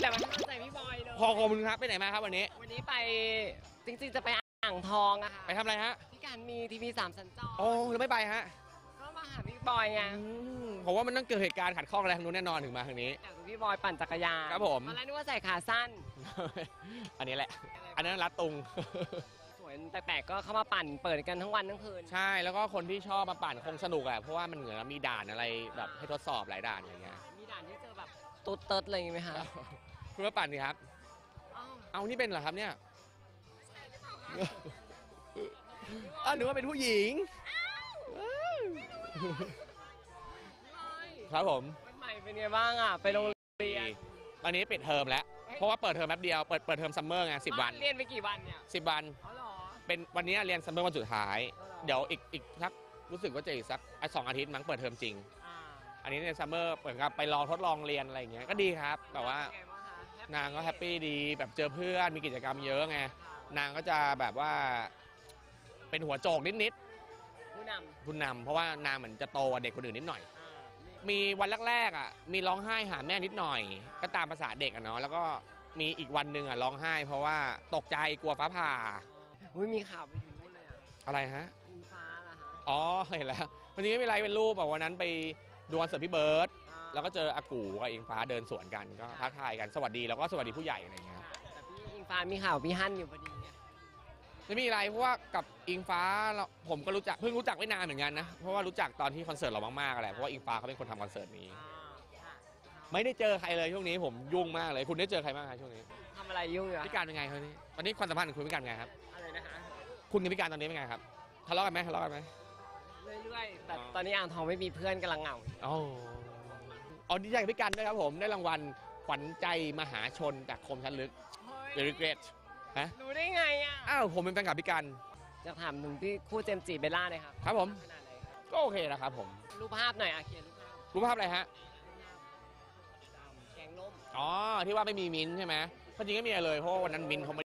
แหละมาให้กำลังใจพี่บอยเลยพอขอบคุณครับไปไหนมาครับวันนี้ วันนี้ไปจริงๆจะไปอ่างทองอะค่ะไปทำอะไรฮะพี่การมีทีวีสามสัญจรโอ้แล้วไม่ไปฮะก็มาหาพี่บอยไงอืมผมว่ามันต้องเกิดเหตุการณ์ขัดข้องอะไรทางนู้นแน่นอนถึงมาทางนี้ อยากดูพี่บอยปั่นจักรยานครับผม ตอนแรกนึกว่าใส่ขาสั้น อันนี้แหละ อันนั้นรัดตุง สวยแต่แปลกๆก็เข้ามาปั่นเปิดกันทั้งวันทั้งคืน ใช่แล้วก็คนที่ชอบมาปั่นคงสนุกอะเพราะว่ามันเหมือนมีด่านอะไรแบบให้ทดสอบหลายด่านอย่างเงี้ยมีด่านที่เจอแบบตุ๊ดเติร์ดอะไรอย่างงี้ไหมคะ คุณมาปั่นดิครับอ้าวเอานี่เป็นเหรอครับเนี่ยอ้าวหนูว่าเป็นผู้หญิงพี่บอยครับผมวันใหม่เป็นไงบ้างอะไปโรงเรียนตอนนี้ปิดเทอมแล้ว เพราะว่าเปิดเทอมแป๊บเดียว เปิดเปิดเทอมซัมเมอร์ไงสิบวัน เรียนไปกี่วันเนี่ยสิบวันอ๋อเหรอเป็นวันนี้เรียนซัมเมอร์วันสุดท้ายอ๋อเหรอเดี๋ยวอีกอีกสักรู้สึกว่าจะอีกสักอะสองอาทิตย์มั้งเปิดเทอมจริงอ่าอันนี้ในซัมเมอร์เหมือนกับไปลองทดลองเรียนอะไรอย่างเงี้ย ก็ดีครับแบบว่าเป็ นไงบ้างคะนางก็แฮปปี้ดีแบบเจอเพื่อนมีกิจกรรมเยอะไงค่ะนางก็จะแบบว่า เป็นหัวโจกนิดผู้นๆคุณนำเพราะว่านางเหมือนจะโตกว่าเด็กคนอื่นนิดหน่อยำอ่ามีวันแรกๆอะมีร้องไห้หาแม่นิดหน่อย ก็ตามภาษาเด็กอะเนาะแล้วก็มีอีกวันหนึ่งอะร้องไห้ เพราะว่าตกใจกลัวฟ้าผ่าอุ้ยมีข่าวไปถึงนู่นเลยอะอะไรฮะ อิงฟ้าเหรอคะอ๋อเห็นแล้ววันนี้ไม่เป็นไรเป็นรูปอะวันนั้นไปดูคอนเสิร์ตพี่เบิร์ดอ่า แล้วก็เจออากูกับอิงฟ้าเดินสวนกันก็ทักทายกันสวัสดีแล้วก็สวัสดีผู้ใหญ่อะไรอย่างเงี้ยครับค่ะแต่พี่อิงฟ้ามีข่าวพี่ฮั่นอยู่พอดีไงไม่มีอะไรเพราะว่ากับอิงฟ้าเราผมก็รู้จักเพิ่งรู้จักไม่นานเหมือนกันนะเพราะว่ารู้จักตอนที่คอนเสิร์ตเรามากๆอะไรเพราะว่าอิงฟ้าเขาเป็นคนทำคอนเสิร์ตนี้อ่าค่ะไม่ได้เจอใครเลยช่วงนี้ผมยุ่งมากเลยคุณได้เจอใครบ้างครับช่วงนี้ทำอะไรยุ่งอยู่อะพี่การเป็นไงครับนี่ตอนนี้ความสัมพันธ์ของคุณพี่การเป็นไงครับ อะไรนะคะคุณกับพี่การตอนนี้เป็นไงครับทะเลาะกันไหมทะเลาะกันไหมเรื่อยๆแต่อ๋อตอนนี้อ่างทองไม่มีเพื่อนกำลังเหงาอ๋อ อ๋อดีใจกับพี่การด้วยครับผมได้รางวัลขวัญใจมหาชนจากคมชั้นลึก Very great ฮะรู้ได้ไงอะ อ้าวผมเป็นแฟนคลับพี่การอยากถามถึงพี่คู่เจมส์จีเบลล่าเลยครับครับผมขนาดไหนครับก็โอเคนะครับผมรูปภาพหน่อยอะเขียนรูปภาพรู้ภาพอะไรฮะแกงล่ม อ๋อที่ว่าไม่มีมิ้นท์ใช่ไหมก็จริงก็มีอะไรเลยเพราะว่าวันนั้นมิ้นท์เขาไม่